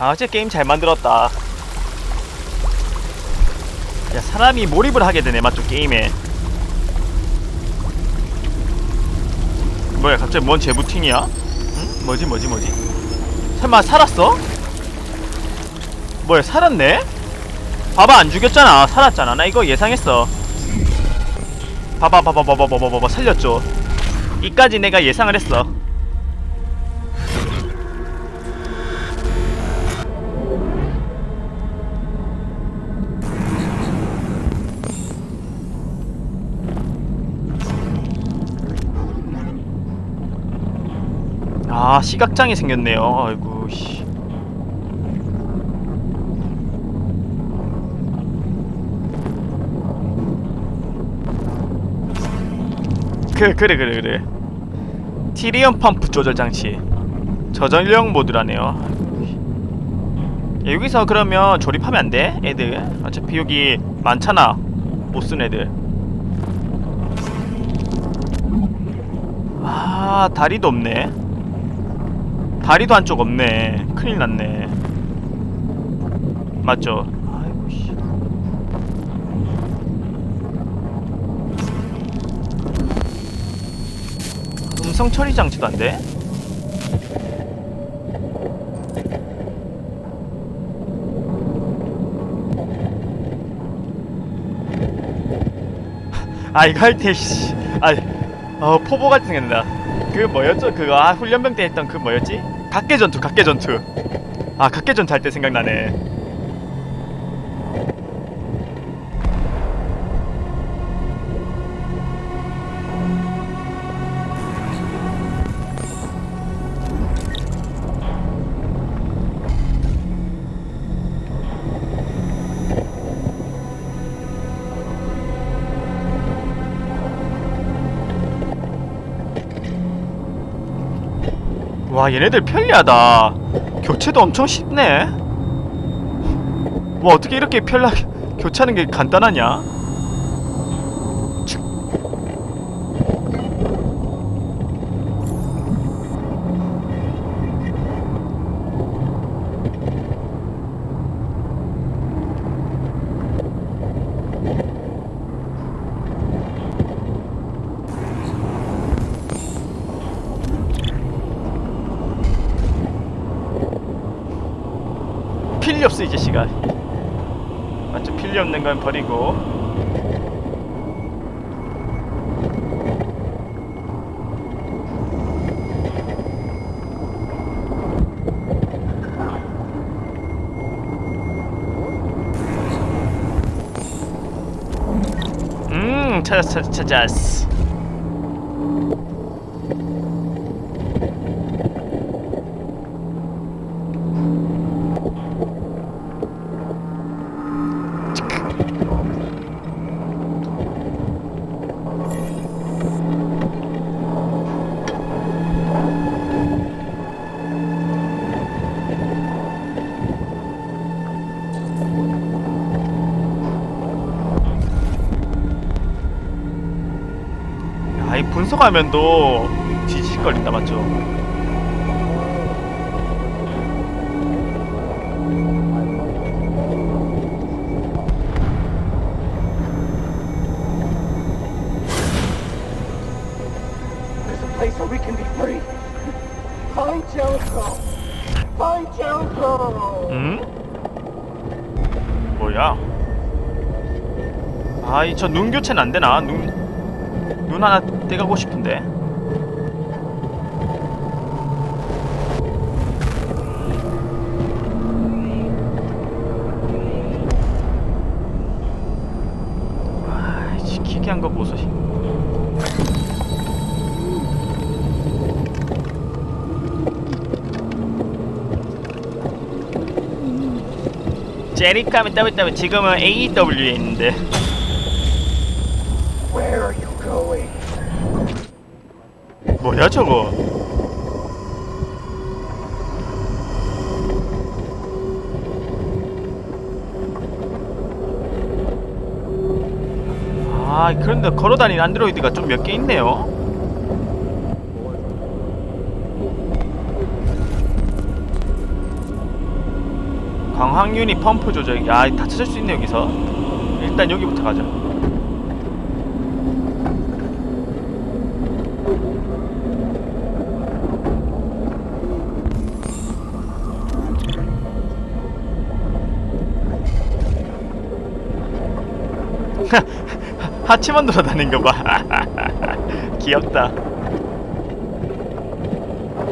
아, 진짜 게임 잘 만들었다. 야, 사람이 몰입을 하게 되네, 맞죠, 게임에. 뭐야, 갑자기 뭔 재부팅이야? 응? 뭐지, 뭐지, 뭐지? 설마 살았어? 뭐야, 살았네? 봐봐, 안 죽였잖아. 살았잖아. 나 이거 예상했어. 봐봐, 봐봐, 봐봐, 봐봐, 봐봐, 살렸죠. 이까지 내가 예상을 했어. 아 시각장애 생겼네요 아이고 씨. 그 그래 그래 그래 티리엄 펌프 조절 장치 저전력 모드라네요. 야, 여기서 그러면 조립하면 안 돼? 애들 어차피 여기 많잖아 못 쓴 애들 아 다리도 없네 다리도 한쪽 없네. 큰일 났네. 맞죠? 아이고 씨. 음성 처리 장치도 안 돼? 아 이거 할때 씨. 아, 어 포보 같은 생겼다. 그 뭐였죠? 그거 아 훈련병 때 했던 그 뭐였지? 각계 전투, 각계 전투. 아 각계 전투 할 때 생각나네. 와 얘네들 편리하다. 교체도 엄청 쉽네. 와 어떻게 이렇게 편리하게 교체하는 게 간단하냐? 필요 없어 이제 시간. 맞죠? 필요 없는 건 버리고. 음, 찾았어, 찾았어, 찾았어. 야, 이 분석 화면도 뒤질거린다, 맞죠? 뭐야? 아이 저 눈 교체는 안 되나? 눈, 눈 하나 떼가고 싶은데. 아이 기괴한 거 보소. 제리카면 따블따블 지금은 AEW에 있는데 뭐야 저거? 아 그런데 걸어다니는 안드로이드가 좀 몇 개 있네요. 저항 유닛 펌프 조절. 야 다 찾을 수 있네 여기서. 일단 여기부터 가자 하치만 돌아다닌 거 봐. 귀엽다.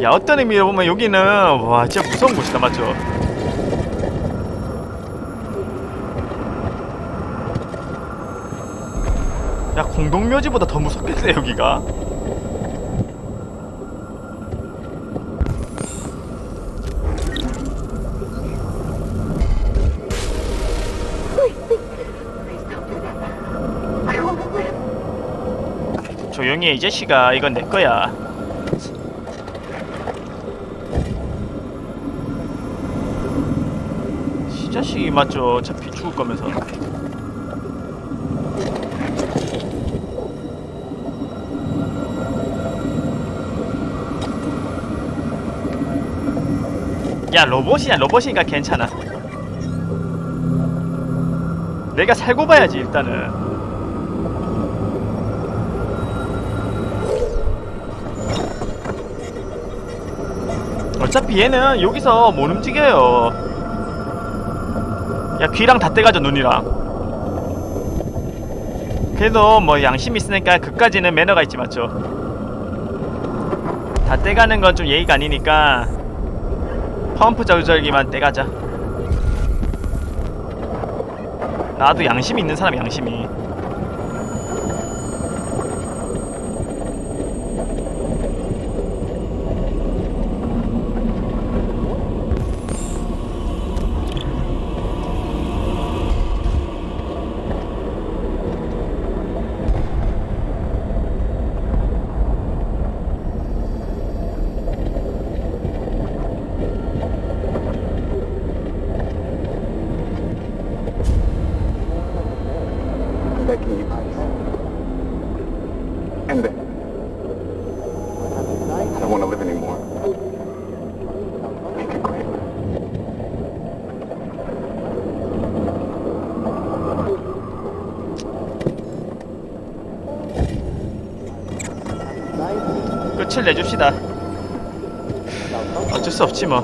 야 어떤 의미로 보면 여기는 와 진짜 무서운 곳이다 맞죠? 야 공동묘지보다 더 무섭겠네 여기가. 조용히 해 이 자식아 이건 내 거야. 이 자식이 맞죠? 어차피 죽을 거면서. 야 로봇이야 로봇이니까 괜찮아. 내가 살고 봐야지 일단은. 어차피 얘는 여기서 못 움직여요. 야 귀랑 다 떼가져 눈이랑. 그래도 뭐 양심 있으니까 그까지는 매너가 있지 맞죠? 다 떼가는 건 좀 예의가 아니니까 펌프 조절기만 떼가자. 나도 양심이 있는 사람 양심이. 끝을 내줍시다. 어쩔 수 없지 뭐.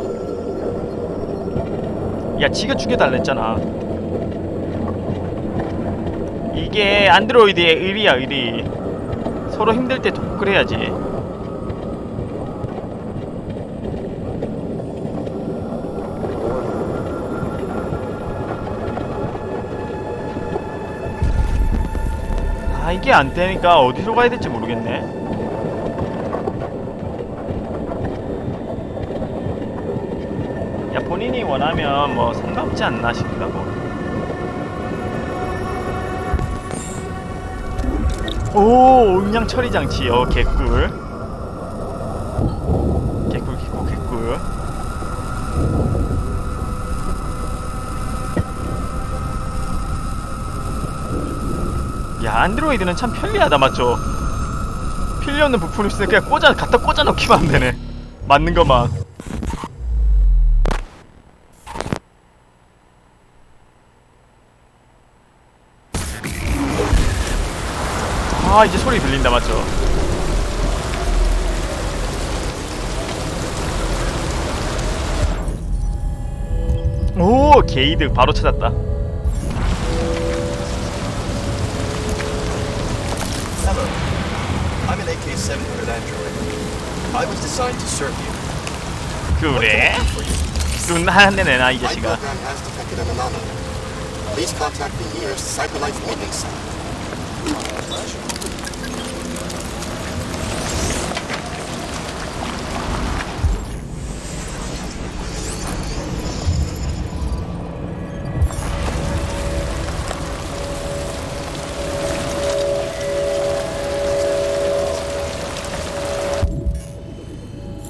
야, 지가 죽여달라 했잖아. 이게 안드로이드의 의리야, 의리. 서로 힘들 때 돕고 그래야지. 아, 이게 안 되니까 어디로 가야 될지 모르겠네. 야 본인이 원하면 뭐 상관없지 않나 싶기도 하고 오 음량 처리 장치. 어 개꿀. 개꿀 개꿀 개꿀. 야 안드로이드는 참 편리하다 맞죠? 필요 없는 부품 있으니까 그냥 꽂아 갖다 꽂아 넣기만 하면 되네. 맞는 것만 아 이제 소리 들린다 맞죠? 오 게이드 바로 찾았다 Hello. I'm an AK-700 android. I was designed to serve you. 그래? 눈 하나 내놔 이 My 자식아 program has detected an anomaly. Please contact the nearest Cyberlife meeting center.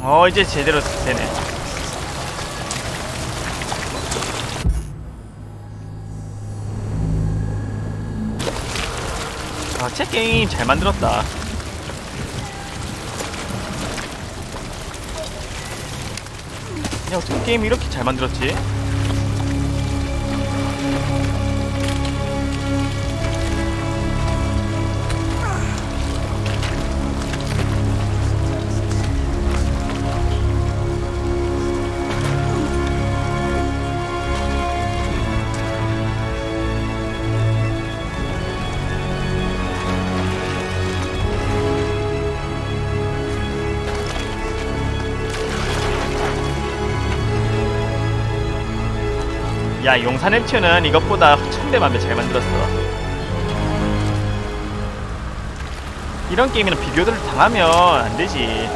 어 이제 제대로 되네 아제 게임 잘 만들었다 야 어떻게 게임 이렇게 잘 만들었지? 야 용산 헬츠는 이것보다 천배만배 잘 만들었어. 이런 게임이랑 비교를 당하면 안 되지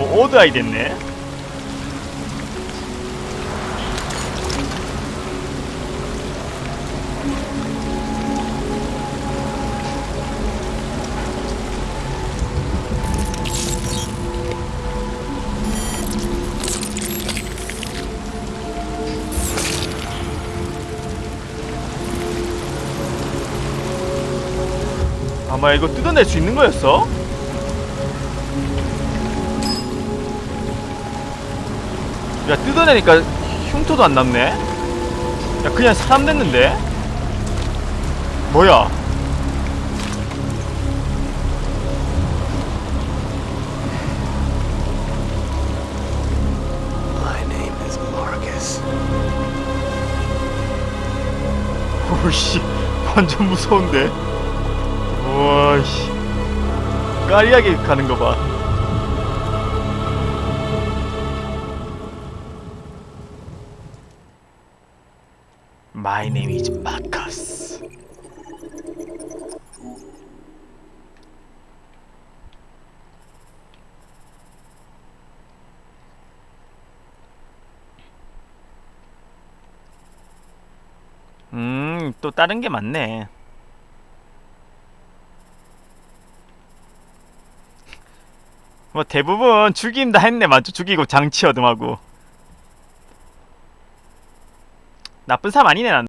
오 오드 아이 됐네 아마 이거 뜯어낼 수 있는 거였어? 야 뜯어내니까 흉터도 안 남네. 야 그냥 사람 됐는데? 뭐야? My name is Marcus. 오씨 완전 무서운데? 와씨. 까리하게 가는 거봐 My name is Marcus 음, 또 다른 게 많네. 뭐 대부분 죽임 다 했네, 맞죠? 죽이고 장치 얻음하고. 나쁜 사람 아니네, 난.